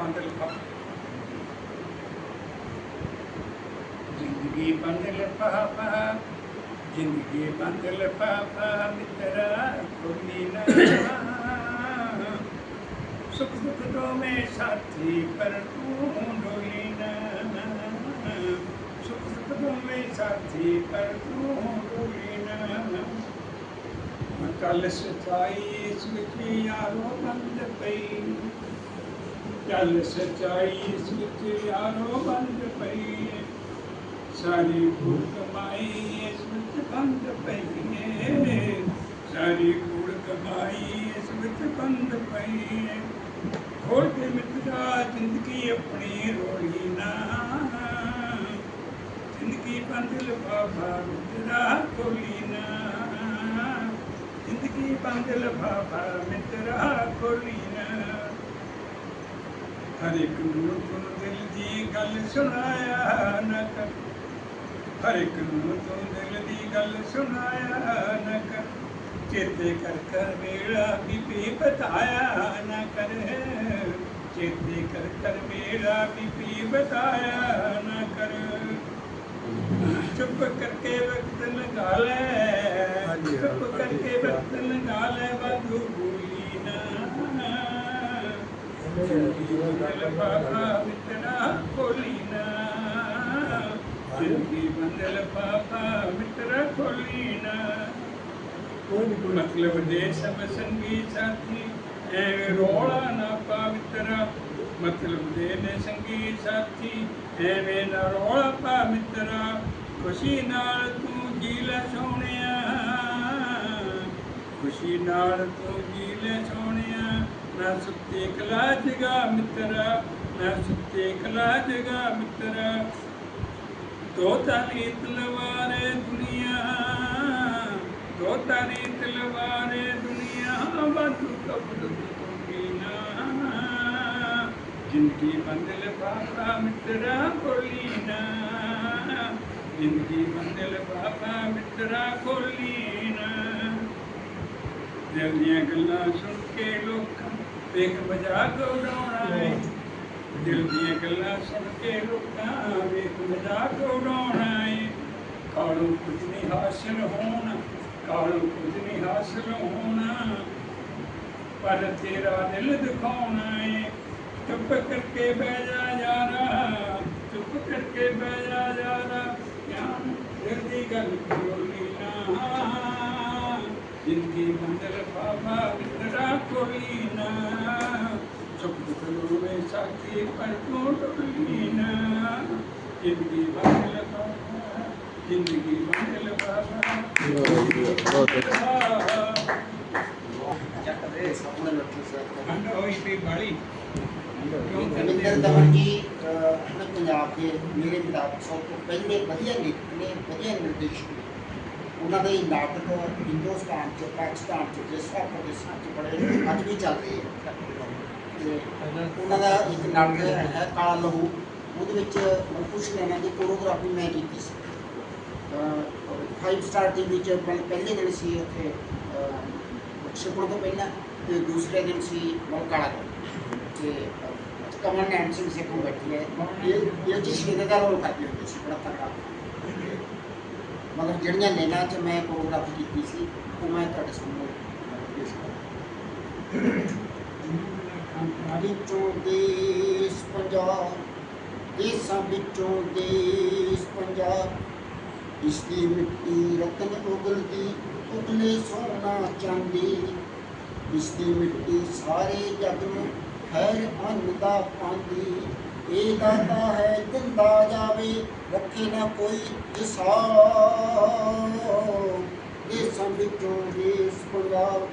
ਬੰਦ ਲਿਫਾਫਾ ਜ਼ਿੰਦਗੀ ਬੰਦ ਲਿਫਾਫਾ, ਜ਼ਿੰਦਗੀ ਬੰਦ ਲਿਫਾਫਾ, ਮਿੱਤਰਾ ਕੋਈ ਨਾ ਸੁਖ ਦੁਖ ਮੈਂ ਸਾਥੀ, ਪਰ ਤੂੰ ਡੋਲੀ ਨਾ ਸੁਖ ਦੁਖ ਮੈਂ ਸਾਥੀ, ਪਰ ਤੂੰ ਡੋਲੀ ਨਾ ਕੱਲ ਸਚਾਈ ਇਸ ਵਿੱਚ ਯਾਰੋ ਬੰਦ ਪਈ। ਚੱਲ ਸਚਾਈ ਇਸ ਵਿੱਚ ਯਾਰੋ ਬੰਦ ਪਈ ਸਾਰੀ ਕੂੜ ਕਮਾਈ ਇਸ ਵਿੱਚ ਬੰਦ ਪਈ ਹੈ ਸਾਰੀ ਕੂੜ ਕਮਾਈ ਇਸ ਵਿੱਚ ਬੰਦ ਪਈ ਹੈ ਖੋਲ ਕੇ ਮਿੱਤਰਾ ਜ਼ਿੰਦਗੀ ਆਪਣੀ ਰੋਲੀ ਨਾ ਜ਼ਿੰਦਗੀ ਬੰਦ ਲਫਾਫਾ ਮਿੱਤਰਾ ਖੋਲੀ ਨਾ ਜ਼ਿੰਦਗੀ ਬੰਦ ਲਫਾਫਾ ਮਿੱਤਰਾ ਖੋਲੀ ਨਾ ਹਰ ਇੱਕ ਨੂੰ ਤੂੰ ਦਿਲ ਦੀ ਗੱਲ ਸੁਣਾਇਆ ਨਾ ਕਰ ਹਰ ਇੱਕ ਨੂੰ ਤੂੰ ਦਿਲ ਦੀ ਗੱਲ ਸੁਣਾਇਆ ਨਾ ਕਰ ਚੇਤੇ ਕਰ ਕਰ ਵੇਲਾ ਬੀਬੀ ਬਤਾਇਆ ਨਾ ਕਰ ਚੇਤੇ ਕਰ ਕਰ ਵੇਲਾ ਬੀਬੀ ਬਤਾਇਆ ਨਾ ਕਰ ਚੁੱਪ ਕਰਕੇ ਵਕਤ ਲਗਾ ਲੈ। ਚੁੱਪ ਕਰਕੇ ਵਕਤ ਲਗਾ ਲੈ ਵਾਧੂ ਭੂਲੀ ਬੰਦਲ ਪਾਪਾ ਮਿੱਤਰਾ ਖੋਲੀ ਨਾ ਜ਼ਿੰਦਗੀ ਬੰਦਲ ਮਤਲਬ ਦੇ ਸਭ ਸੰਗੀ ਸਾਥੀ ਐਵੇਂ ਰੋਲਾ ਨਾ ਪਵਿੱਤਰਾ ਮਤਲਬ ਦੇ ਨੇ ਸੰਗੀ ਸਾਥੀ ਐਵੇਂ ਨਾ ਰੋਲਾ ਪਾ ਖੁਸ਼ੀ ਨਾਲ ਤੂੰ ਜੀ ਲੈ ਸੋਹਣਿਆ ਖੁਸ਼ੀ ਨਾਲ ਤੂੰ ਜੀ ਲੈ ਸੋਹਣਿਆ ਨਾ ਸੁੱਤੇ ਕਲਾ ਜਗਾ ਮਿੱਤਰਾ ਨਾ ਸੁੱਤੇ ਕਲਾ ਜਗਾ ਮਿੱਤਰਾ ਦੋ ਤਾਨੀ ਤਲਵਾਰੇ ਦੁਨੀਆ ਦੋ ਤਾਨੀ ਤਲਵਾਰੇ ਦੁਨੀਆ ਵਾਧੂ ਕਬਰ ਤੁਮੀ ਨਾ ਜ਼ਿੰਦਗੀ ਬੰਦਲ ਬਾਬਾ ਮਿੱਤਰਾ ਕੋਲੀ ਨਾ ਜ਼ਿੰਦਗੀ ਬੰਦਲ ਬਾਬਾ ਮਿੱਤਰਾ ਕੋਲੀ ਵੇਖ ਮਜ਼ਾਕ ਉਡਾਉਣਾ ਏ ਦਿਲ ਦੀਆਂ ਗੱਲਾਂ ਸੁਣ ਕੇ ਲੋਕਾਂ ਵੇਖ ਮਜ਼ਾਕ ਉਡਾਉਣਾ ਏ। ਕਾਲੂ ਕੁਝ ਨਹੀਂ ਹਾਸਿਲ ਹੋਣਾ ਕਾਲੂ ਕੁਝ ਨਹੀਂ ਹਾਸਿਲ ਹੋਣਾ। ਪਰ ਤੇਰਾ ਦਿਲ ਦਿਖਾਉਣਾ ਏ। ਚੁੱਪ ਕਰਕੇ ਬਹਿ ਜਾ ਯਾਰਾ ਚੁੱਪ ਕਰਕੇ ਬਹਿ ਜਾ ਯਾਰਾ। ਧਿਆਨ ਦਿਲ ਦੀ ਗੱਲ ਬੋਲੀ ਨਾ ਜ਼ਿੰਦਗੀ ਬੰਦਲ ਬਾਬਾ ਵਿਤਰਾ ਕੋਈ ਨਾ ਸੁਖ ਦੁਖ ਲੋਵੇ ਸਾਥੀ ਪਰ ਤੂੰ ਡੋਲੀ ਨਾ ਜ਼ਿੰਦਗੀ ਬੰਦਲ ਬਾਬਾ ਜ਼ਿੰਦਗੀ ਬੰਦਲ ਬਾਬਾ ਬਹੁਤ ਵਧੀਆ। ਅੰਡਾ ਹੋਈ ਪਈ ਬਾਲੀ ਕਿਉਂ ਕਰਦੇ ਰਵਿੰਦਰ ਹੋ? ਦਮਨ ਜੀ ਅਹ, ਆਪਣੇ ਪੰਜਾਬ ਦੇ ਮੇਰੇ ਮੁਤਾਬਕ ਸਭ ਤੋਂ ਪਹਿਲੇ ਵਧੀਆ ਲੇਖਕ ਨੇ ਵਧੀਆ ਨਿਰਦੇਸ਼ਕ ਨੇ ਉਹਨਾਂ ਦੇ ਨਾਟਕ ਹਿੰਦੁਸਤਾਨ ਚ, ਪਾਕਿਸਤਾਨ ਚ, ਜਿਸ ਵਕਤ ਦੇ ਸੱਚ ਬੜੇ ਅੱਜ ਵੀ ਚੱਲ ਰਹੇ ਆ। ਤੇ ਉਹਨਾਂ ਦਾ ਇੱਕ ਨਾਟਕ ਹੈ ਕਾਲਾ ਲਹੂ। ਉਹਦੇ ਵਿੱਚ ਕੁਝ ਲੈਣਾ ਦੀ ਕੋਰੀਓਗ੍ਰਾਫੀ ਮੈਂ ਕੀਤੀ ਸੀ। ਫਾਈਵ ਸਟਾਰ ਟੀਵੀ ਚ ਪਹਿਲੇ ਦਿਨ ਸੀ ਉੱਥੇ ਸ਼ਿਪੜ ਤੋਂ ਪਹਿਲਾਂ ਤੇ ਦੂਸਰੇ ਦਿਨ ਸੀ ਮਲਕਾਲਾ ਤੋਂ ਤੇ ਕਮਲ ਨੈਣ ਸਿੰਘ ਸੇਖੋਂ ਬੈਠੀ ਹੈ। ਇਹ ਇਹ ਚ ਸ਼ੀਨੇ ਦਾ ਰੋਲ ਕਰਦੀ ਹੁੰਦੀ ਸੀ, ਬੜਾ ਤਕੜਾ। ਮਗਰ ਜਿਹੜੀਆਂ ਲੈਣਾ ਚ ਮੈਂ ਕੋਰੀਓਗ੍ਰਾਫੀ ਕੀਤੀ ਸੀ ਉਹ ਮੈਂ ਤੁਹਾਡੇ ਸਾਹਮਣੇ ਪੇਸ਼ ਕਰਾਂ। ਵਿੱਚੋਂ ਦੇਸ਼ ਪੰਜਾਬ ਦੇਸਾਂ ਵਿੱਚੋਂ ਦੇਸ਼ ਪੰਜਾਬ। ਇਸ ਦੀ ਮਿੱਟੀ ਰਤਨ ਉਗਲਦੀ ਉਗਲੇ ਸੋਨਾ ਚਾਂਦੀ। ਇਸ ਦੀ ਮਿੱਟੀ ਸਾਰੇ ਜਗ ਨੂੰ ਖੈਰ ਅੰਨ ਦਾ ਪਾਉਂਦੀ ਇਹ ਦਾਤਾ ਹੈ ਦਿੰਦਾ ਜਾਵੇ ਰੱਖੇ ਨਾ ਕੋਈ ਹਿਸਾਬ ਦੇਸਾਂ ਵਿੱਚੋਂ ਦੇਸ਼ ਪੰਜਾਬ,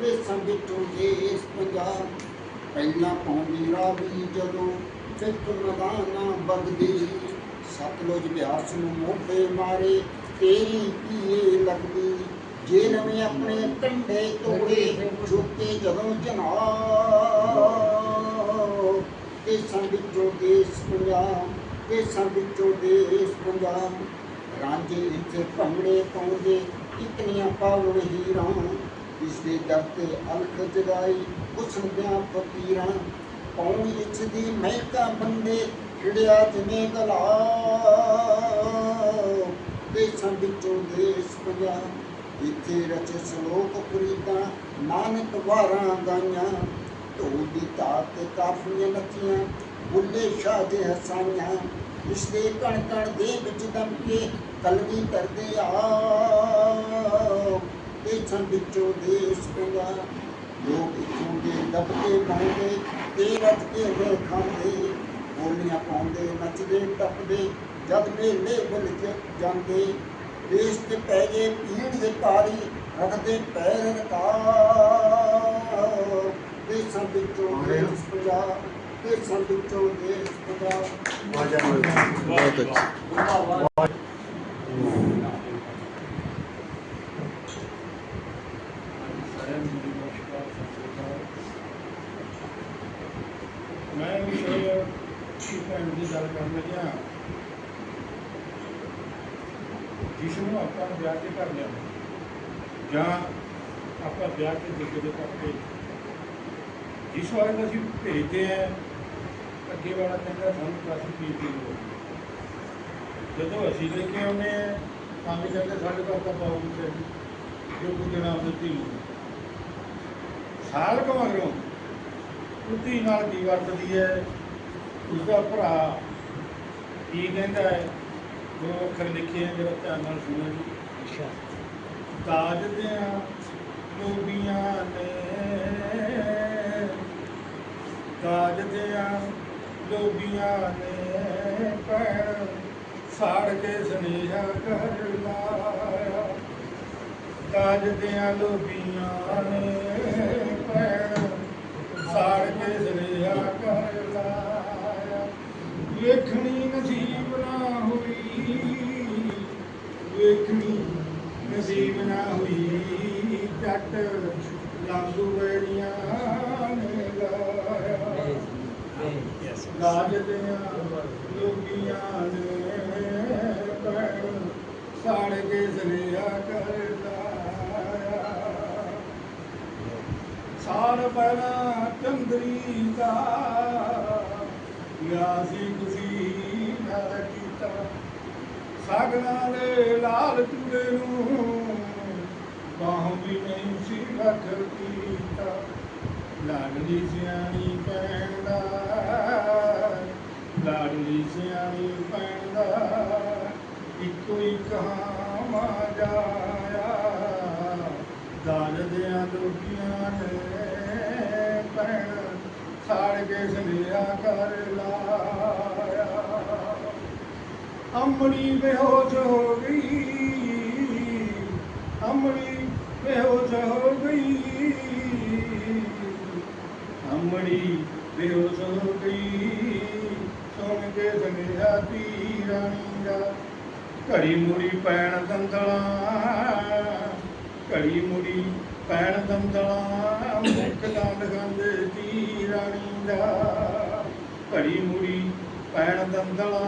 ਦੇਸਾਂ ਵਿੱਚੋਂ ਦੇਸ਼ ਪੰਜਾਬ। ਪਹਿਲਾਂ ਪਾਉਂਦੀ ਰਾਵੀ ਜਦੋਂ ਫਿੱਕ ਮਦਾਨਾ ਬਗਦੀ ਸਤਲੁਜ ਬਿਆਸ ਨੂੰ ਮੋਢੇ ਮਾਰੇ, ਤੇਰੀ ਕੀਏ ਲੱਗਦੀ। ਜੇ ਨਵੇਂ ਆਪਣੇ ਕੰਢੇ ਤੋੜੇ ਚੁੱਕੇ ਜਦੋਂ ਜਨਾਬ ਦੇਸਾਂ ਵਿੱਚੋਂ ਦੇਸ਼ ਪੰਜਾਬ ਰਾਂਝੇ ਇੱਥੇ ਭੰਗੜੇ ਪਾਉਂਦੇ ਕਿਤਨੀਆਂ ਪਾਵਨ ਹੀਰਾਂ। ਇਸ ਦੇ ਦਰ ਤੇ ਅਲਖ ਜਗਾਈ ਉਸਮਦਿਆਂ ਫਕੀਰਾਂ। ਪੌਣੀ ਵਿੱਚ ਦੀ ਮਹਿਕਾ ਬੰਦੇ ਖਿੜਿਆ ਜਿਵੇਂ ਗਲਾ ਦੇਸ਼ਾਂ ਵਿੱਚੋਂ ਦੇਸ਼ ਪੰਜਾ ਇੱਥੇ ਰਚੇ ਸ਼ਲੋਕ ਪ੍ਰੀਤਾਂ, ਨਾਨਕ ਵਾਰਾਂ ਗਾਈਆਂ। ਢੋਲ ਦੀ ਤਾਰ ਤੇ ਕਾਫੀਆਂ ਨੱਚੀਆਂ, ਬੁੱਲੇ ਸ਼ਾਹ ਦੇ ਹਸਾਈਆਂ। ਇਸ ਦੇ ਕਣ ਕਣ ਦੇ ਵਿੱਚ ਦਮ ਕੇ ਕਲਗੀ ਕਰਦੇ ਆ। ਦੇਸ਼ਾਂ ਵਿੱਚੋਂ ਦੇਸ਼ ਪੰਜਾ ਲੋਕ ਇੱਥੋਂ ਦੇ ਦਬਕੇ ਪਾਉਂਦੇ ਤੇ ਰੱਜ ਕੇ ਵੇ ਖਾਂਦੇ। ਬੋਲੀਆਂ ਪਾਉਂਦੇ ਨੱਚਦੇ ਟੱਪਦੇ ਜਦ ਮੇਲੇ ਬੁੱਲ ਕੇ ਜਾਂਦੇ। ਦੇਸ਼ ਤੇ ਪੈ ਗਏ ਪੀੜ ਦੇ ਪਾਰੀ ਰੱਖਦੇ ਪੈਰ ਰਕਾ ਦੇਸ਼ਾਂ ਵਿੱਚੋਂ ਦੇਸ਼ ਪੰਜਾਬ ਨੂੰ ਮੇਰੀ ਨਮਸਕਾਰ ਸਤਿ ਸ਼੍ਰੀ ਅਕਾਲ ਮੈਂ। ਵਿਸ਼ੇ ਕੀ ਭੈਣ ਦੀ ਗੱਲ ਕਰਨ ਲੱਗਿਆ। ਜਿਸ ਨੂੰ ਆਪਾਂ ਵਿਆਹ ਕੇ ਕਰ ਲਿਆ ਜਾਂ ਆਪਾਂ ਵਿਆਹ ਕੇ ਦੂਜੇ ਦੇ ਕਰਕੇ ਜਿਸ ਨੂੰ ਅਸੀਂ ਭੇਜਦੇ ਆ ਅੱਗੇ ਵਾਲਾ ਕਹਿੰਦਾ ਸਾਨੂੰ ਕਾਫੀ ਪੀ ਲੋੜ ਹੈ। ਜਦੋਂ ਅਸੀਂ ਲੈ ਕੇ ਆਉਂਦੇ ਆ ਤਾਂ ਵੀ ਕਹਿੰਦੇ ਸਾਡੇ ਕੋਲ ਤਾਂ ਪਾਉਂ ਚਾਹੀਦੀ ਜੋ ਕੁਝ ਨਾ ਦਿੱਤੀ ਨੂੰ। ਸਾਲ ਕੁ ਮਗਰੋਂ ਕੁੱਤੀ ਨਾਲ ਕੀ ਵਰਤਦੀ ਹੈ ਉਸਦਾ ਭਰਾ ਕੀ ਕਹਿੰਦਾ ਹੈ ਦੋ ਅੱਖਰ ਲਿਖੇ ਆ ਜਿਹੜਾ ਧਿਆਨ ਨਾਲ ਸੁਣੋ ਜੀ। ਅੱਛਾ। ਤਾਜ ਦਿਆਂ ਲੋਬੀਆਂ ਨੇ ਤਾਜ ਦਿਆਂ ਲੋਬੀਆਂ ਨੇ ਪੈਣ ਸਾੜ ਕੇ ਸੁਨੇਹਾ ਕਰ ਲਾਇਆ। ਤਾਜ ਦਿਆਂ ਲੋਬੀਆਂ ਨੇ ਪੈਣ ਸਾੜ ਕੇ ਸੁਨੇਹਾ ਕਰ ਲਾਇਆ। ਵੇਖਣੀ ਨਸੀਬ ਨਾ ਹੋਈ, ਵੇਖਣੀ ਨਸੀਬ ਨਾ ਹੋਈ ਜੱਟ ਲਾਂਗੂ ਵੇੜੀਆਂ ਨੇ ਲਾਇਆ। ਲਾਜ ਦਿਆਂ ਲੋਕੀਆਂ ਨੇ ਪੈਣ ਸਾੜ ਕੇ ਸੁਨੇਹਾ ਕਰ ਲਾਇਆ ਸਾਲ ਪਹਿਲਾਂ ਚੰਦਰੀ ਦਾ ਗਿਆ ਸੀ ਖੁਸ਼ੀ ਨਾਲ ਕੀਤਾ ਸਾਗਰਾਂ ਦੇ ਲਾਲ ਚੂੜੇ ਨੂੰ ਬਾਹ ਵੀ ਨਹੀਂ ਸੀ ਰੱਖ ਲਾਡਲੀ ਸਿਆਣੀ ਭੈਣ ਲਾਡਲੀ ਸਿਆਣੀ ਭੈਣ ਇੱਕੋ ਹੀ ਕਹਾਵਾ ਜਾਇਆ। ਦਾਲ ਦਿਆਂ ਲੋਕੀਆਂ ਨੇ ਭੈਣ, ਸਾੜ ਕੇ ਸੰਧਿਆ ਕਰ ਲਾਇਆ। ਅੰਮੜੀ ਬੇਹੋਸ਼ ਹੋ ਗਈ ਅੰਮੜੀ ਬੇਹੋਸ਼ ਹੋ ਗਈ। ਅੰਮੜੀ ਬੇਹੋਸ਼ ਹੋ ਗਈ ਸੁਣ ਕੇ ਸੰਗਿਆ ਤੀ ਰਾਣੀ ਦਾ। ਘੜੀ ਮੁੜੀ ਪੈਣ ਦੰਦਲਾ, ਘੜੀ ਮੁੜੀ ਪੈਣ ਦੰਦਲਾ, ਮੁੱਖ ਦੰਦ ਗੰਦੇ ਤੀ ਰਾਣੀ ਦਾ। ਘੜੀ ਮੁੜੀ ਪੈਣ ਦੰਦਲਾ,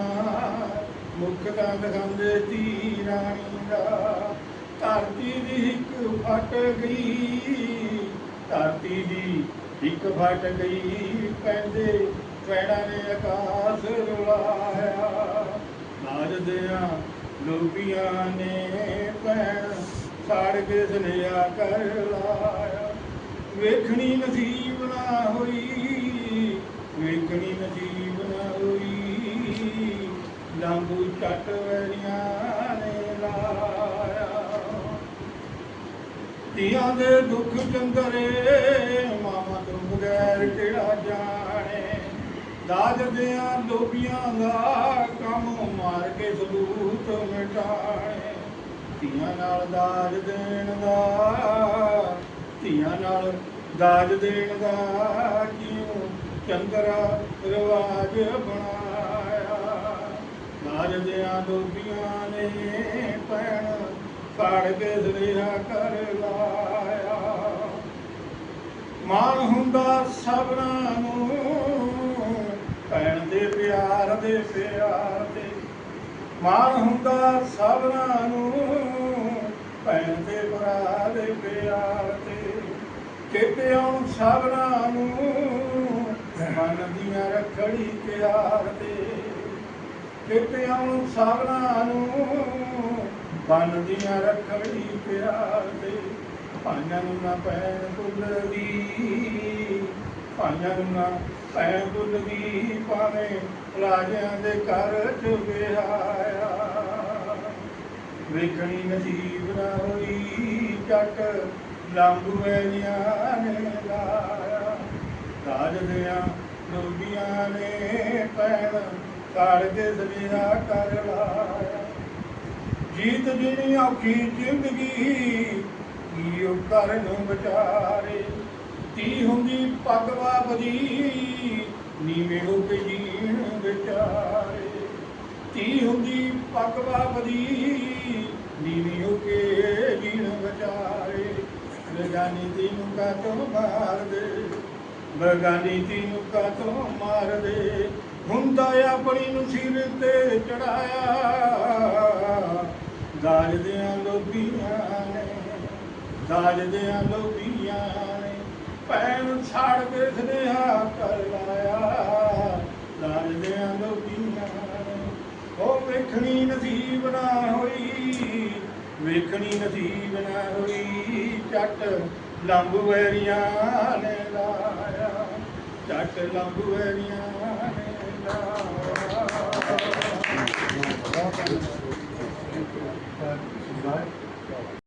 ਮੁੱਖ ਦੰਦ ਗੰਦੇ ਤੀ ਰਾਣੀ ਦਾ। ਧਰਤੀ ਦੀ ਇੱਕ ਫਟ ਗਈ, ਧਰਤੀ ਦੀ ਇੱਕ ਫਟ ਗਈ ਪੈਂਦੇ, ਪੈੜਾਂ ਨੇ ਆਕਾਸ਼ ਰੁਲਾਇਆ। ਨਾਜਦਿਆਂ ਲੋਬੀਆਂ ਨੇ ਪੈਣ, ਸਾੜ ਕੇ ਸੁਨੇਹਾ ਕਰ ਲਾਇਆ। ਵੇਖਣੀ ਨਸੀਬ ਨਾ ਹੋਈ, ਵੇਖਣੀ ਨਸੀਬ ਨਾ ਹੋਈ। ਲਾਂਬੂ ਚੱਟ ਵੈਰੀਆਂ ਨੇ ਲਾਇਆ। ਧੀਆਂ ਦੇ ਦੁੱਖ ਚੰਦਰੇ ਮਾਮਾ ਤੋਂ ਕਿਹੜਾ ਜਾਣੇ? ਦਾਜ ਦਿਆਂ ਲੋਬੀਆਂ ਦਾ ਕੰਮ ਮਾਰ ਕੇ ਸਬੂਤ ਮਿਟਾਣੇ। ਧੀਆਂ ਨਾਲ ਦਾਜ ਦੇਣ ਦਾ, ਧੀਆਂ ਨਾਲ ਦਾਜ ਦੇਣ ਦਾ ਕਿਉਂ ਚੰਦਰਾ ਰਿਵਾਜ ਬਣਾਇਆ? ਦਾਜ ਦਿਆਂ ਲੋਬੀਆਂ ਨੇ ਪੈਣ ਸਾੜ ਕੇ ਜ਼ਰੀਆ ਕਰ ਲਾਇਆ। ਮਾਣ ਹੁੰਦਾ ਸਭਨਾਂ ਨੂੰ। ਭੈਣ ਦੇ ਪਿਆਰ ਦੇ ਪਿਆਰ ਦੇ ਮਾਣ ਹੁੰਦਾ ਸਭਨਾਂ ਨੂੰ। ਭੈਣ ਦੇ ਭਰਾ ਦੇ ਪਿਆਰ ਤੇ ਚੇਤੇ ਆਉਣ ਸਭਨਾਂ ਨੂੰ। ਮਨ ਦੀਆਂ ਰੱਖੜੀ ਪਿਆਰ ਦੇ ਕਿਤੇ ਆਉਣ ਸਾਵਣਾ ਨੂੰ। ਬਨ ਦੀਆਂ ਰੱਖੜੀ ਪਿਆਰ ਦੇ ਭਾਈਆਂ ਨੂੰ ਨਾ ਪੈਣ ਭੁੱਲਦੀ ਭਾਈਆਂ ਨੂੰ ਨਾ ਪੈਣ ਭੁੱਲਦੀ ਭਾਵੇਂ ਰਾਜਿਆਂ ਦੇ ਘਰ ਚ ਵਿਆਹਿਆ। ਵੇਖਣੀ ਨਸੀਬ ਨਾ ਹੋਈ ਜੱਟ ਲੰਬੂ ਐਨੀਆਂ ਨੇ ਲਾਇਆ। ਰਾਜ ਦਿਆਂ ਲੋਬੀਆਂ ਨੇ ਪੈਣ ਕਾਲ ਦੇ ਸਨੇਹਾ ਕਰ ਲਾਇਆ। ਜੀਤ ਜਿਹੜੀ ਔਖੀ ਜ਼ਿੰਦਗੀ ਕੀ ਉਹ ਕਰਨ ਵਿਚਾਰੇ ਤੀ ਹੁੰਦੀ ਪੱਗ ਵਾਪਦੀ ਨੀਵੇਂ ਹੋ ਕੇ ਜੀਣ ਵਿਚਾਰੇ। ਤੀ ਹੁੰਦੀ ਪੱਗ ਵਾਪਦੀ ਨੀਵੀਂ ਹੋ ਕੇ ਜੀਣ ਵਿਚਾਰੇ। ਬਗਾਨੀ ਤੈਨੂੰ ਕਾ ਤੋਂ ਮਾਰ ਦੇ ਬਗਾਨੀ ਤੈਨੂੰ ਕਾ ਤੋਂ ਮਾਰ ਦੇ ਹੁੰਦਾ ਆਪਣੀ ਨੂੰ ਸਿਰ ਤੇ ਚੜਾਇਆ ਦਾਜ ਦਿਆਂ ਲੋਬੀਆਂ ਨੇ ਦਾਜ ਲੋਬੀਆਂ ਨੇ, ਭੈਣ ਛਾੜ ਕੇ ਸਨੇਹਾ ਕਰ ਲਾਇਆ। ਦਾਜ ਲੋਬੀਆਂ ਉਹ ਵੇਖਣੀ ਨਸੀਬ ਨਾ ਹੋਈ, ਵੇਖਣੀ ਨਸੀਬ ਨਾ ਹੋਈ ਚੱਟ ਲੰਬ ਵੈਰੀਆਂ ਨੇ ਲਾਇਆ। ਚੱਟ ਲੰਬ ਵੈਰੀਆਂ ਨੇ ਲਾਇਆ।